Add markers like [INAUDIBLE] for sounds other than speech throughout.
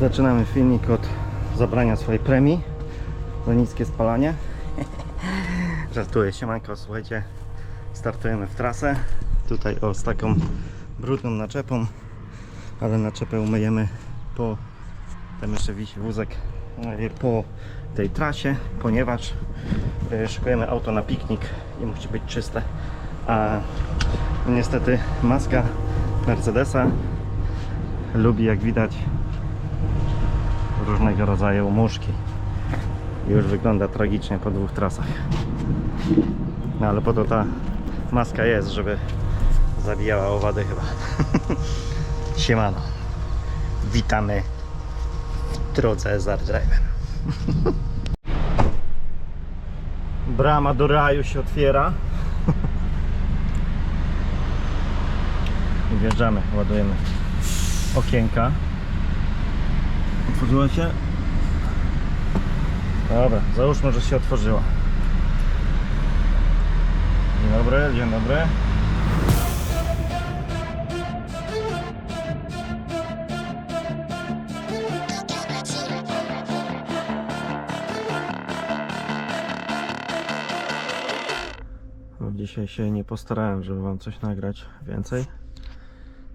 Zaczynamy filmik od zabrania swojej premii za niskie spalanie. [LAUGHS] Żartuję, siemanko, słuchajcie, startujemy w trasę. Tutaj o, z taką brudną naczepą, ale naczepę umyjemy po, tam jeszcze wisi wózek, e, po tej trasie, ponieważ e, szykujemy auto na piknik i musi być czyste. A niestety maska Mercedesa lubi, jak widać, różnego rodzaju muszki. Już wygląda tragicznie po dwóch trasach. No ale po to ta maska jest, żeby zabijała owady chyba. [LAUGHS] Siemano. Witamy w drodze za Drive'em. [LAUGHS] Brama do raju się otwiera. [LAUGHS] Wjeżdżamy, ładujemy okienka. Otworzyła się? Dobra, załóżmy, że się otworzyła. Dzień dobry, dzień dobry. No, Dzisiaj się nie postarałem, żeby Wam coś nagrać więcej.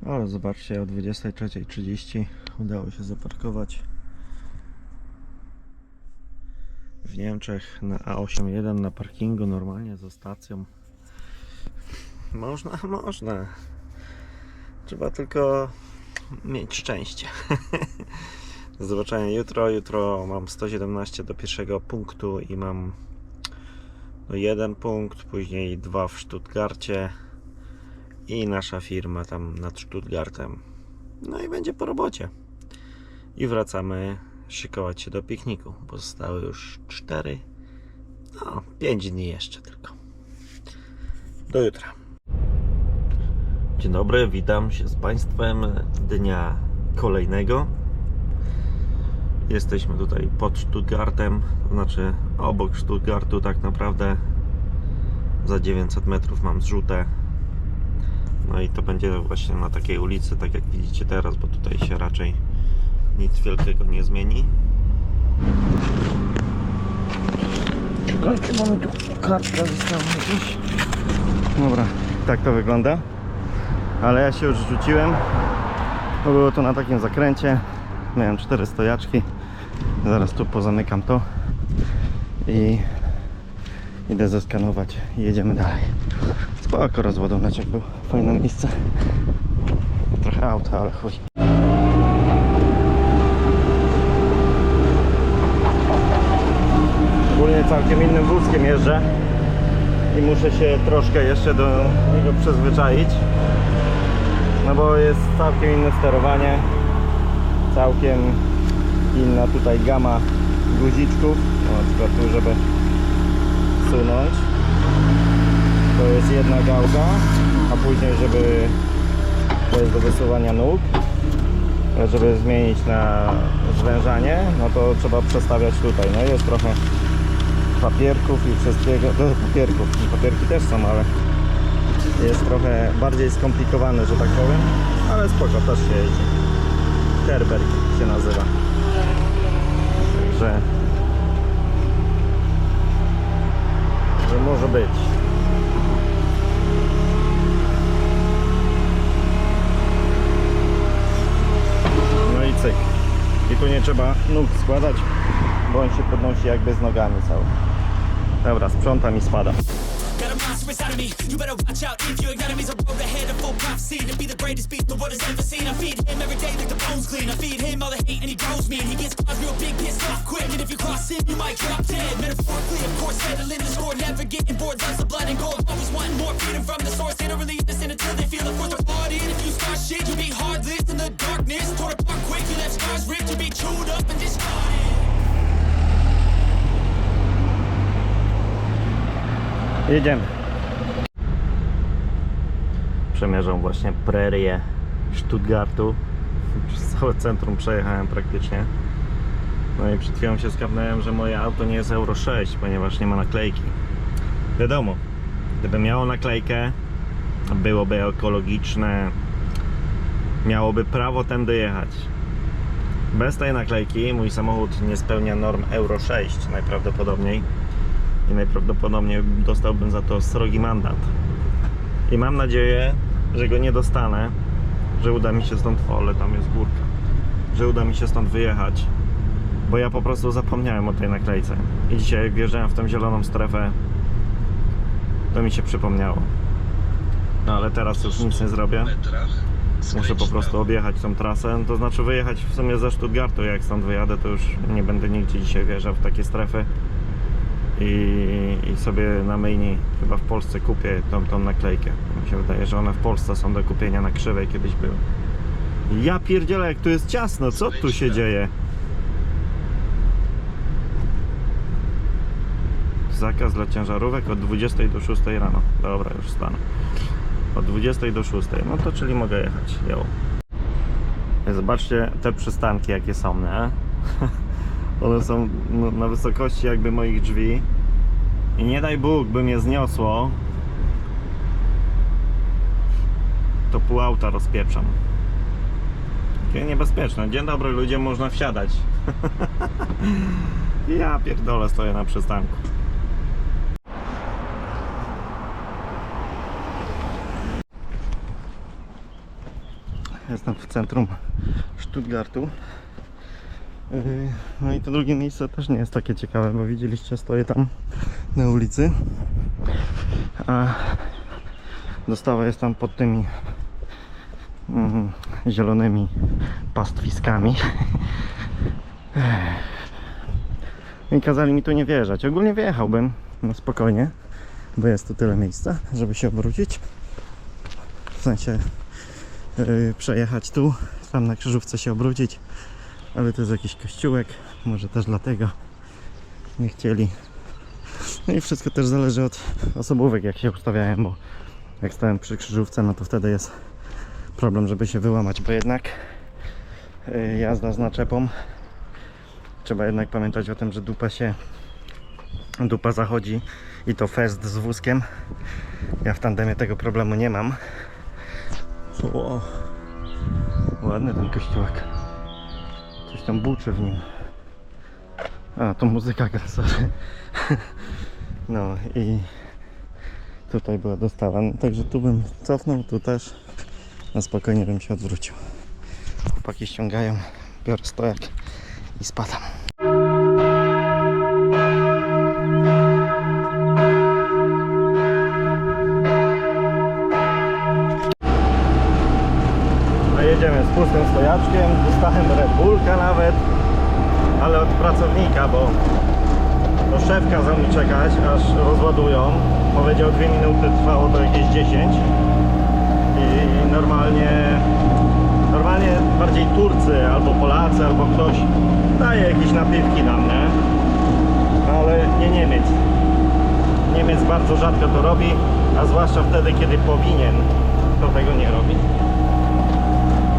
Ale zobaczcie, o 23.30 udało się zaparkować w Niemczech na A81 na parkingu normalnie za stacją. Można, [LAUGHS] można. Trzeba tylko mieć szczęście. [LAUGHS] Do zobaczenia jutro. Jutro mam 117 do pierwszego punktu i mam no jeden punkt, później dwa w Stuttgarcie i nasza firma tam nad Stuttgartem. No i będzie po robocie. I wracamy szykować się do pikniku. Pozostały już 4, no 5 dni jeszcze tylko. Do jutra. Dzień dobry, witam się z Państwem dnia kolejnego. Jesteśmy tutaj pod Stuttgartem, to znaczy obok Stuttgartu tak naprawdę za 900 metrów mam zrzutę no i to będzie właśnie na takiej ulicy, tak jak widzicie teraz, bo tutaj się raczej nic wielkiego nie zmieni. Czekajcie, mamy tu kartka została gdzieś. Dobra, tak to wygląda. Ale ja się już rzuciłem. Bo było to na takim zakręcie. Miałem cztery stojaczki. Zaraz tu pozamykam to. I idę zeskanować i jedziemy dalej. Spoko rozładuneczek był. Fajne miejsce. Trochę auta, ale chuj. Ogólnie całkiem innym wózkiem jeżdżę i muszę się troszkę jeszcze do niego przyzwyczaić. No bo jest całkiem inne sterowanie, całkiem inna tutaj gama guziczków, na przykład tu, żeby sunąć. To jest jedna gałka, a później, żeby to jest do wysuwania nóg. Żeby zmienić na zwężanie, no to trzeba przestawiać tutaj. No jest trochę papierków i wszystkiego. Do papierków, papierki też są, ale jest trochę bardziej skomplikowane, że tak powiem. Ale spoko, też się jeździ. Terberg się nazywa. Także że może być. No i cyk. I tu nie trzeba nóg składać, bo on się podnosi jakby z nogami cały. Dobra, sprzątam i spada. Got a monster of me. You better watch out if ahead of full to be the greatest beast the world has ever seen. I feed him every day like the bones clean. I feed him all the hate and he grows me. And he gets claws real big, quick. And if you cross you might drop dead. Metaphorically, of course, settling the score. Never getting bored, loves the blood and gore. Always wanting more, feeding from the source. They don't really listen until they feel the force of party. And if you start shit, you be heartless Jedziemy. Przemierzam właśnie prerię Stuttgartu. Przez całe centrum przejechałem praktycznie. No i przed chwilą się skapnąłem, że moje auto nie jest Euro 6, ponieważ nie ma naklejki. Wiadomo, gdyby miało naklejkę, byłoby ekologiczne, miałoby prawo tędy jechać. Bez tej naklejki mój samochód nie spełnia norm Euro 6 najprawdopodobniej i najprawdopodobniej dostałbym za to srogi mandat. I mam nadzieję, że go nie dostanę, że uda mi się stąd, o, ale tam jest górka, że uda mi się stąd wyjechać, bo ja po prostu zapomniałem o tej naklejce. I dzisiaj jak wjeżdżałem w tę zieloną strefę, to mi się przypomniało. No ale teraz już nic nie zrobię. Muszę po prostu objechać tą trasę, to znaczy wyjechać w sumie ze Stuttgartu. Jak stąd wyjadę, to już nie będę nigdzie dzisiaj wjeżdżał w takie strefy. I, i sobie na myjni chyba w Polsce kupię tą, tą naklejkę. Mi się wydaje, że one w Polsce są do kupienia na krzywej kiedyś były. Ja pierdzielę, jak tu jest ciasno, co tu się dzieje? Zakaz dla ciężarówek od 20 do 6 rano. Dobra, już stanę. Od 20 do 6. No to czyli mogę jechać. Jo. Zobaczcie te przystanki jakie są, nie? [LAUGHS] One są na wysokości jakby moich drzwi. I nie daj Bóg, by mnie zniosło, to pół auta rozpieprzam. Takie niebezpieczne. Dzień dobry ludzie, można wsiadać. [LAUGHS] ja pierdolę stoję na przystanku. Jestem w centrum Stuttgartu. Yy, No i to drugie miejsce też nie jest takie ciekawe, bo widzieliście, stoję tam na ulicy. A dostawa jest tam pod tymi mm, zielonymi pastwiskami. I kazali mi tu nie wjeżdżać. Ogólnie wyjechałbym no spokojnie, bo jest tu tyle miejsca, żeby się obrócić. W sensie yy, przejechać tu, tam na krzyżówce się obrócić, ale to jest jakiś kościółek, może też dlatego nie chcieli. No i wszystko też zależy od osobówek, jak się ustawiałem, bo jak stałem przy krzyżówce, no to wtedy jest problem, żeby się wyłamać, bo jednak yy, jazda z naczepą trzeba jednak pamiętać o tym, że dupa się dupa zachodzi i to fest z wózkiem. Ja w tandemie tego problemu nie mam. O, ładny ten kościółek. Tam buczy w nim. A, to muzyka gra, sorry. No i tutaj była dostawa. No, także tu bym cofnął, tu też. Na spokojnie bym się odwrócił. Chłopaki ściągają, biorę stojak i spadam. No jedziemy z pustym stojaczkiem, dostałem Red nawet, ale od pracownika, bo to szef kazał mi czekać, aż rozładują. Powiedział 2 minuty, trwało to jakieś 10 i normalnie normalnie bardziej Turcy, albo Polacy, albo ktoś daje jakieś napiwki nam, nie? Ale nie Niemiec. Niemiec bardzo rzadko to robi, a zwłaszcza wtedy, kiedy powinien, to tego nie robi.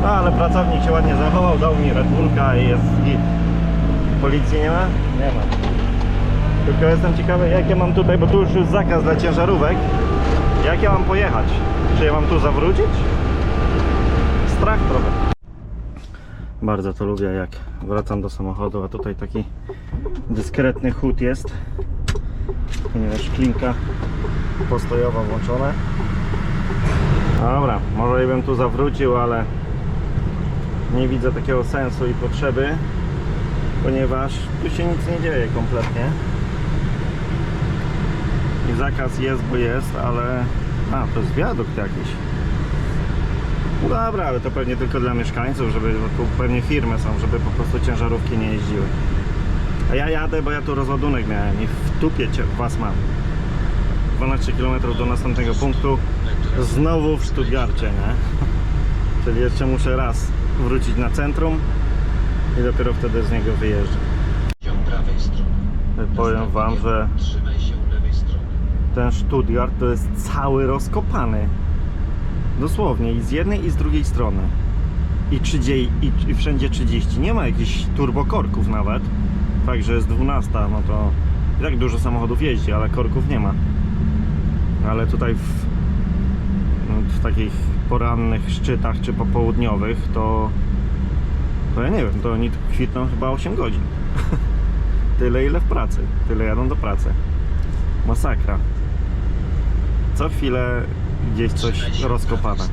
No ale pracownik się ładnie zachował, dał mi Red Bullka i jest git. Policji nie ma? Nie ma. Tylko jestem ciekawy jak ja mam tutaj, bo tu już jest zakaz dla ciężarówek. Jak ja mam pojechać? Czy ja mam tu zawrócić? Strach trochę. Bardzo to lubię jak wracam do samochodu, a tutaj taki dyskretny chód jest. Ponieważ klinka postojowa włączona. Dobra, może bym tu zawrócił, ale nie widzę takiego sensu i potrzeby, ponieważ tu się nic nie dzieje kompletnie. I zakaz jest, bo jest, ale... A, to jest wiadukt jakiś. No dobra, ale to pewnie tylko dla mieszkańców, żeby tu pewnie firmy są, żeby po prostu ciężarówki nie jeździły. A ja jadę, bo ja tu rozładunek miałem i w tupie was mam. 12 km do następnego punktu. Znowu w Stuttgarcie, nie? [LAUGHS] Czyli jeszcze muszę raz wrócić na centrum i dopiero wtedy z niego strony. Powiem wam, że ten Stuttgart to jest cały rozkopany. Dosłownie i z jednej i z drugiej strony. I, 30, i, i wszędzie 30. Nie ma jakichś turbokorków nawet. Fakt, że jest 12, no to i tak dużo samochodów jeździ, ale korków nie ma. Ale tutaj w, w takich porannych szczytach czy popołudniowych to, to ja nie wiem, to oni kwitną chyba 8 godzin. [LAUGHS] Tyle ile w pracy. Tyle jadą do pracy. Masakra. Co chwilę gdzieś coś rozkopane.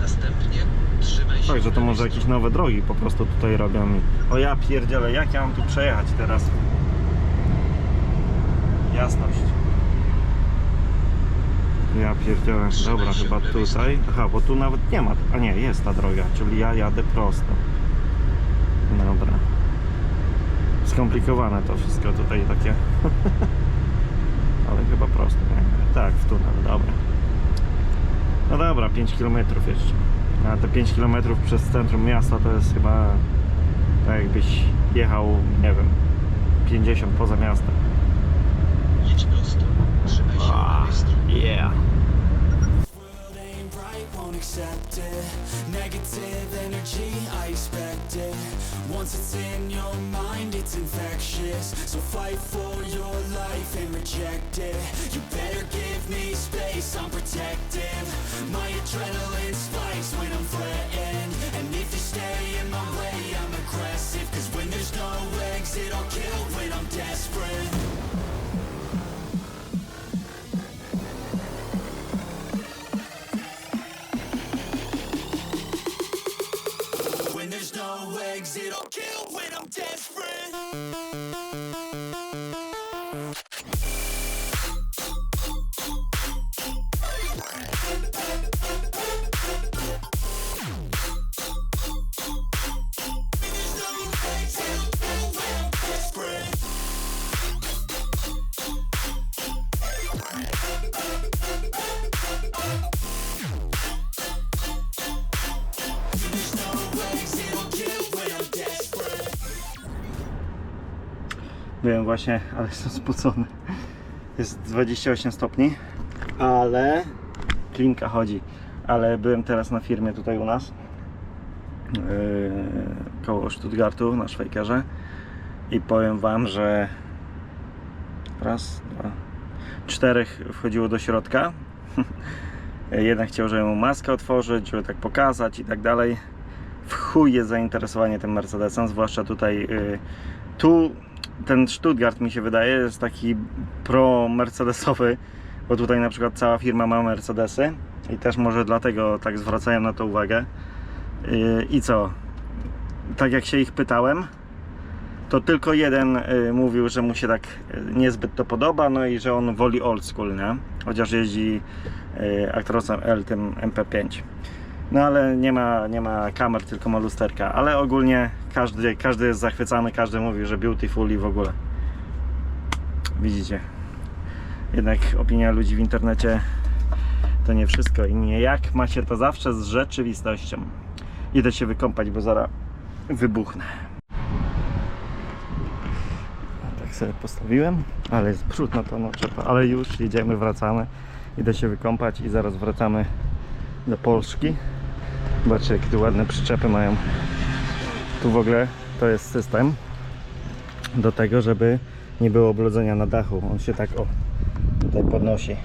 Następnie trzymaj się Także to może jakieś nowe drogi po prostu tutaj robią mi. O ja pierdzielę, jak ja mam tu przejechać teraz? Jasność. Ja. Trzymaj Dobra, chyba tutaj. Aha, bo tu nawet nie ma. A nie, jest ta droga, czyli ja jadę prosto. Dobra. Skomplikowane to wszystko tutaj takie. [LAUGHS] Ale chyba prosto. Nie? Tak, w tunel, dobra. No dobra, 5 km jeszcze. A te 5 km przez centrum miasta to jest chyba tak jakbyś jechał, nie wiem, 50 poza miastem. Jedź prosto. Trzymaj się Once it's in your mind, it's infectious. So fight for your life and reject it. You better give me space, I'm protective. My adrenaline I'm desperate. Byłem właśnie, ale jestem spocony. Jest 28 stopni, ale klinka chodzi. Ale byłem teraz na firmie tutaj u nas yy, koło Stuttgartu na Szwajkarze i powiem Wam, że raz, dwa, czterech wchodziło do środka. [LAUGHS] Jeden chciał, żeby mu maskę otworzyć, żeby tak pokazać i tak dalej. W chuj jest zainteresowanie tym Mercedesem, zwłaszcza tutaj yy, tu ten Stuttgart mi się wydaje jest taki pro-mercedesowy, bo tutaj na przykład cała firma ma Mercedesy i też może dlatego tak zwracają na to uwagę. I co? Tak jak się ich pytałem, to tylko jeden yy, mówił, że mu się tak yy, niezbyt to podoba, no i że on woli old school, nie? Chociaż jeździ yy, Actrosem L tym MP5. No ale nie ma, nie ma kamer, tylko ma lusterka. Ale ogólnie każdy, każdy jest zachwycany, każdy mówi, że beautiful i w ogóle. Widzicie. Jednak opinia ludzi w internecie to nie wszystko i nie jak ma się to zawsze z rzeczywistością. Idę się wykąpać, bo zaraz wybuchnę. Tak sobie postawiłem, ale jest brudno to no trzeba, ale już jedziemy, wracamy. Idę się wykąpać i zaraz wracamy do Polski. Zobaczcie, jakie tu ładne przyczepy mają. Tu w ogóle to jest system do tego, żeby nie było oblodzenia na dachu. On się tak o tutaj podnosi.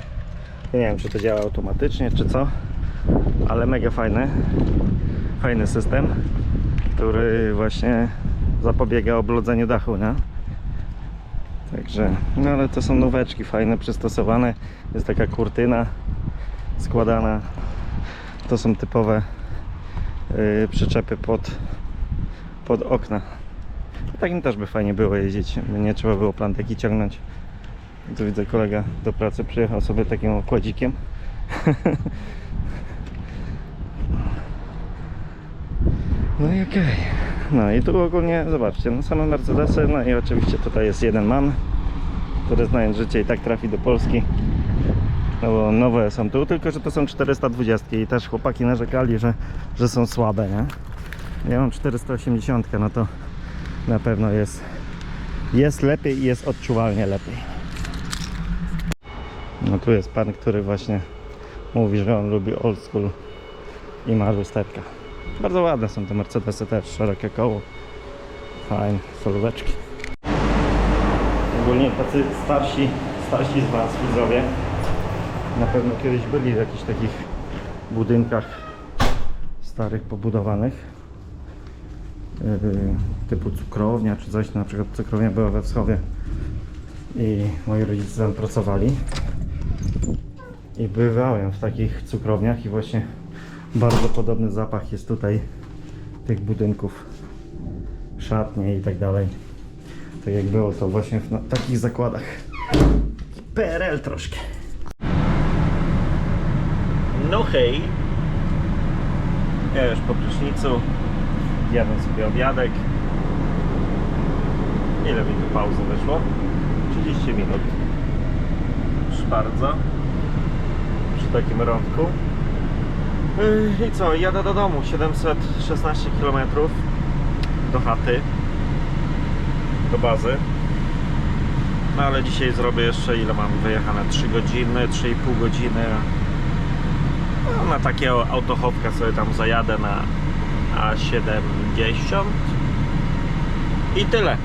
Ja nie wiem, czy to działa automatycznie, czy co, ale mega fajny. Fajny system, który właśnie zapobiega oblodzeniu dachu, nie? Także, no ale to są noweczki fajne, przystosowane. Jest taka kurtyna składana. To są typowe przyczepy pod, pod okna. Takim też by fajnie było jeździć. Nie trzeba było planteki ciągnąć. Tu widzę kolega do pracy przyjechał sobie takim okładzikiem. [LAUGHS] No i okej. No i tu ogólnie zobaczcie, no same Mercedesy, no i oczywiście tutaj jest jeden man, który znając życie i tak trafi do Polski. No bo nowe są tu, tylko że to są 420 i też chłopaki narzekali, że, że są słabe, nie? Ja mam 480, no to na pewno jest, jest lepiej i jest odczuwalnie lepiej. No tu jest pan, który właśnie mówi, że on lubi old school i ma lusterka. Bardzo ładne są te Mercedesy też, szerokie koło. Fajne, solóweczki. Ogólnie tacy starsi, starsi z Was widzowie na pewno kiedyś byli w jakichś takich budynkach starych, pobudowanych. typu cukrownia czy coś. Na przykład cukrownia była we Wschowie i moi rodzice tam pracowali. I bywałem w takich cukrowniach i właśnie bardzo podobny zapach jest tutaj tych budynków, szatnie i tak dalej. Tak jak było to właśnie w takich zakładach. PRL troszkę. No hej. Ja już po prysznicu. Jadam sobie obiadek. Ile mi tu pauzy wyszło? 30 minut. Proszę bardzo. Przy takim rądku. Yy, I co? Jadę do domu. 716 km do chaty. Do bazy. No ale dzisiaj zrobię jeszcze ile mam wyjechane? 3 godziny, 3,5 godziny. No, na takiego autochowka sobie tam zajadę na A70 i tyle.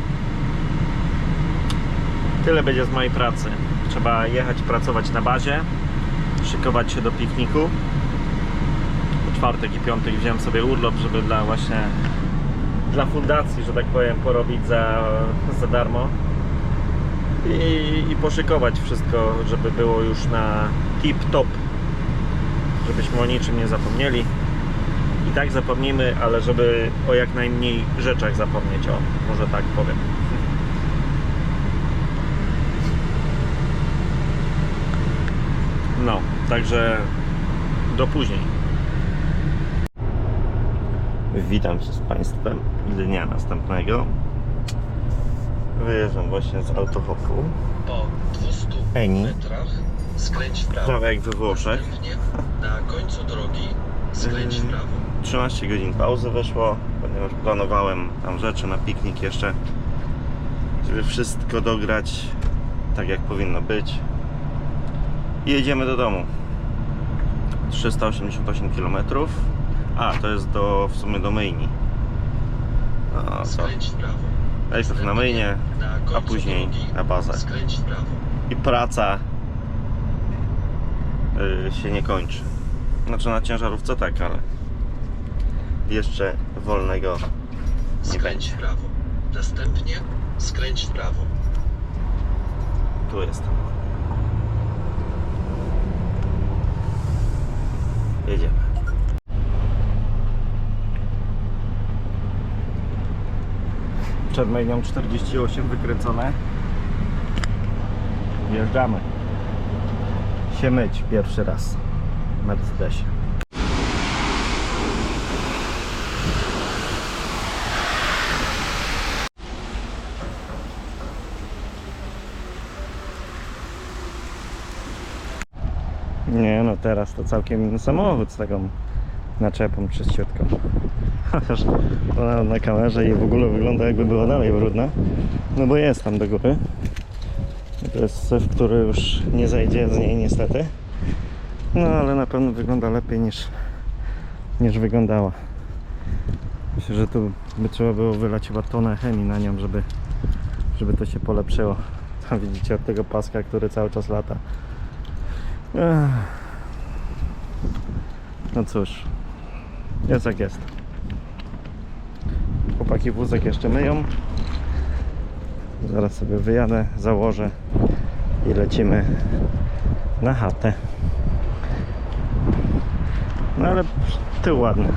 Tyle będzie z mojej pracy. Trzeba jechać pracować na bazie, szykować się do pikniku. W czwartek i piątek wziąłem sobie urlop, żeby dla właśnie dla fundacji, że tak powiem, porobić za, za darmo i, i poszykować wszystko, żeby było już na tip top żebyśmy o niczym nie zapomnieli. I tak zapomnimy, ale żeby o jak najmniej rzeczach zapomnieć, o, może tak powiem. No, także do później. Witam się z Państwem dnia następnego. Wyjeżdżam właśnie z autohopu. Po 200 Eni. metrach skręć w prawo. Prawie jak we Włoszech. Następnie na końcu drogi skręć w Yy. prawo. 13 godzin pauzy weszło, ponieważ planowałem tam rzeczy na piknik jeszcze, żeby wszystko dograć tak jak powinno być. I jedziemy do domu. 388 km. A, to jest do, w sumie do myjni. No, Skręć w prawo. najpierw na myjnię, Na a później na bazę. Skręć w prawo. I praca się nie kończy. Znaczy na ciężarówce tak, ale jeszcze wolnego nie Skręć będzie. w prawo. Następnie skręć w prawo. Tu jestem. Jedziemy. Przed myjnią 48 wykręcone. Wjeżdżamy. Się myć pierwszy raz w Mercedesie. Nie no, teraz to całkiem inny samochód z taką naczepą czyściutką. [LAUGHS] Chociaż ona na kamerze i w ogóle wygląda jakby była dalej brudna. No bo jest tam do góry. To jest syf, który już nie zejdzie z niej niestety. No ale na pewno wygląda lepiej niż, niż wyglądała. Myślę, że tu by trzeba było wylać chyba tonę chemii na nią, żeby, żeby to się polepszyło. Tam widzicie od tego paska, który cały czas lata. No cóż, jest jak jest. Chłopaki wózek jeszcze myją. Zaraz sobie wyjadę, założę i lecimy na chatę. No ale tył ładny.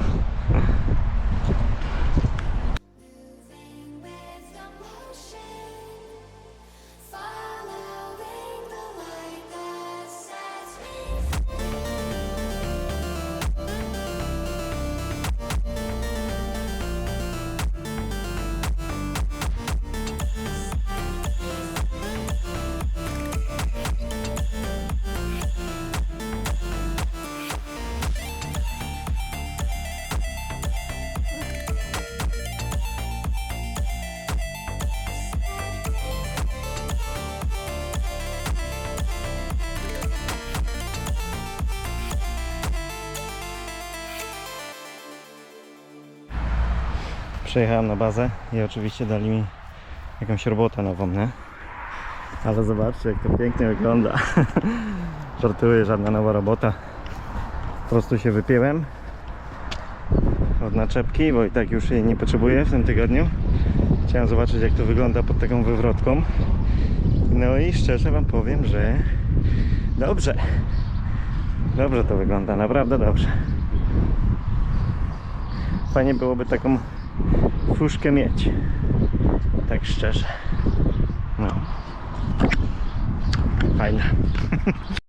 Przyjechałem na bazę i oczywiście dali mi jakąś robotę nową, nie? Ale zobaczcie jak to pięknie wygląda. [LAUGHS] Żartuję, żadna nowa robota. Po prostu się wypiłem. od naczepki, bo i tak już jej nie potrzebuję w tym tygodniu. Chciałem zobaczyć jak to wygląda pod taką wywrotką. No i szczerze Wam powiem, że dobrze. Dobrze to wygląda, naprawdę dobrze. Fajnie byłoby taką fuszkę mieć. Tak szczerze. No. Fajne. [LAUGHS]